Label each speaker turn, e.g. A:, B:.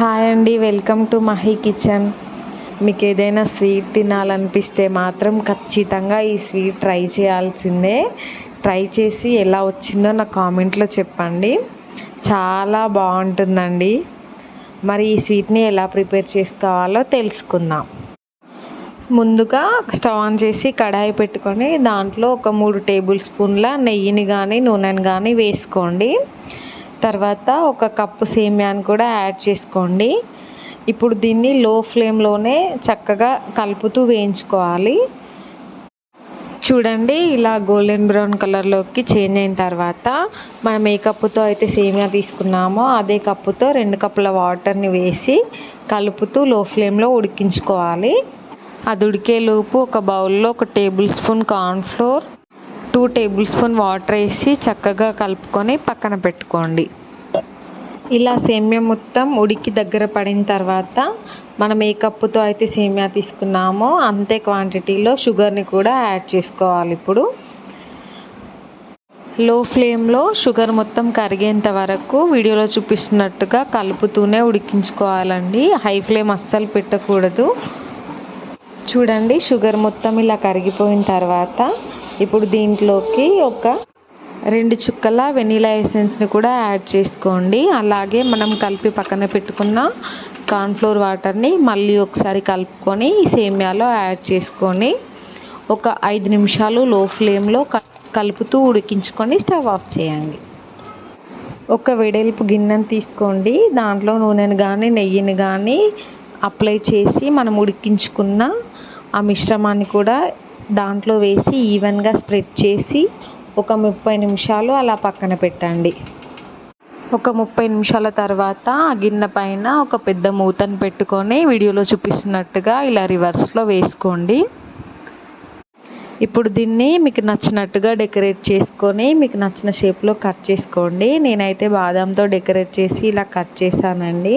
A: Hi అండి welcome to Mahi kitchen. మీకు ఏదైనా స్వీట్ తినాలనిపిస్తే మాత్రం ఖచ్చితంగా ఈ స్వీట్ ట్రై చేయాల్సిందే. ట్రై చేసి ఎలా వచ్చిందో నా కామెంట్లో చెప్పండి. చాలా బాగుంటుందండి. మరి ఈ స్వీట్ని ఎలా ప్రిపేర్ చేసుకోవాలో తెలుసుకుందాం. ముందుగా స్టవ్ ఆన్ చేసి కడాయి పెట్టుకొని దాంట్లో ఒక మూడు టేబుల్ స్పూన్ల నెయ్యిని కానీ నూనెని కానీ వేసుకోండి. తర్వాత ఒక కప్పు సేమ్యాన్ని కూడా యాడ్ చేసుకోండి. ఇప్పుడు దీన్ని లో ఫ్లేమ్లోనే చక్కగా కలుపుతూ వేయించుకోవాలి. చూడండి ఇలా గోల్డెన్ బ్రౌన్ కలర్లోకి చేంజ్ అయిన తర్వాత మనం ఏ కప్పుతో అయితే సేమియా తీసుకున్నామో అదే కప్పుతో రెండు కప్పుల వాటర్ని వేసి కలుపుతూ లో ఫ్లేమ్లో ఉడికించుకోవాలి. అది ఉడికేలోపు ఒక బౌల్లో ఒక tablespoon cornflour two tablespoon water వేసి చక్కగా కలుపుకొని పక్కన పెట్టుకోండి. ఇలా సేమ్యా మొత్తం ఉడికి దగ్గర పడిన తర్వాత మనం ఏ కప్పుతో అయితే సేమ్యా తీసుకున్నామో అంతే క్వాంటిటీలో షుగర్ని కూడా యాడ్ చేసుకోవాలి ఇప్పుడు. లో ఫ్లేమ్లో షుగర్ మొత్తం కరిగేంత వరకు వీడియోలో చూపిస్తున్నట్టుగా కలుపుతూనే ఉడికించుకోవాలండి. హై ఫ్లేమ్ అస్సలు పెట్టకూడదు. చూడండి షుగర్ మొత్తం ఇలా కరిగిపోయిన తర్వాత ఇప్పుడు దీంట్లోకి ఒక రెండు చుక్కల వెనీలా ఎసెన్స్ని కూడా యాడ్ చేసుకోండి. అలాగే మనం కలిపి పక్కన పెట్టుకున్న కార్న్ఫ్లోర్ వాటర్ని మళ్ళీ ఒకసారి కలుపుకొని సేమియాలో యాడ్ చేసుకొని ఒక ఐదు నిమిషాలు లో ఫ్లేమ్లో కలుపుతూ ఉడికించుకొని స్టవ్ ఆఫ్ చేయండి. ఒక వెడల్పు గిన్నెను తీసుకోండి. దాంట్లో నూనెను కానీ నెయ్యిని కానీ అప్లై చేసి మనం ఉడికించుకున్న ఆ మిశ్రమాన్ని కూడా దాంట్లో వేసి ఈవెన్గా స్ప్రెడ్ చేసి ఒక ముప్పై నిమిషాలు అలా పక్కన పెట్టండి. ఒక ముప్పై నిమిషాల తర్వాత ఆ గిన్నె పైన ఒక పెద్ద మూతను పెట్టుకొని వీడియోలో చూపిస్తున్నట్టుగా ఇలా రివర్స్లో వేసుకోండి. ఇప్పుడు దీన్ని మీకు నచ్చినట్టుగా డెకరేట్ చేసుకొని మీకు నచ్చిన షేప్లో కట్ చేసుకోండి. నేనైతే బాదంతో డెకరేట్ చేసి ఇలా కట్ చేశానండి.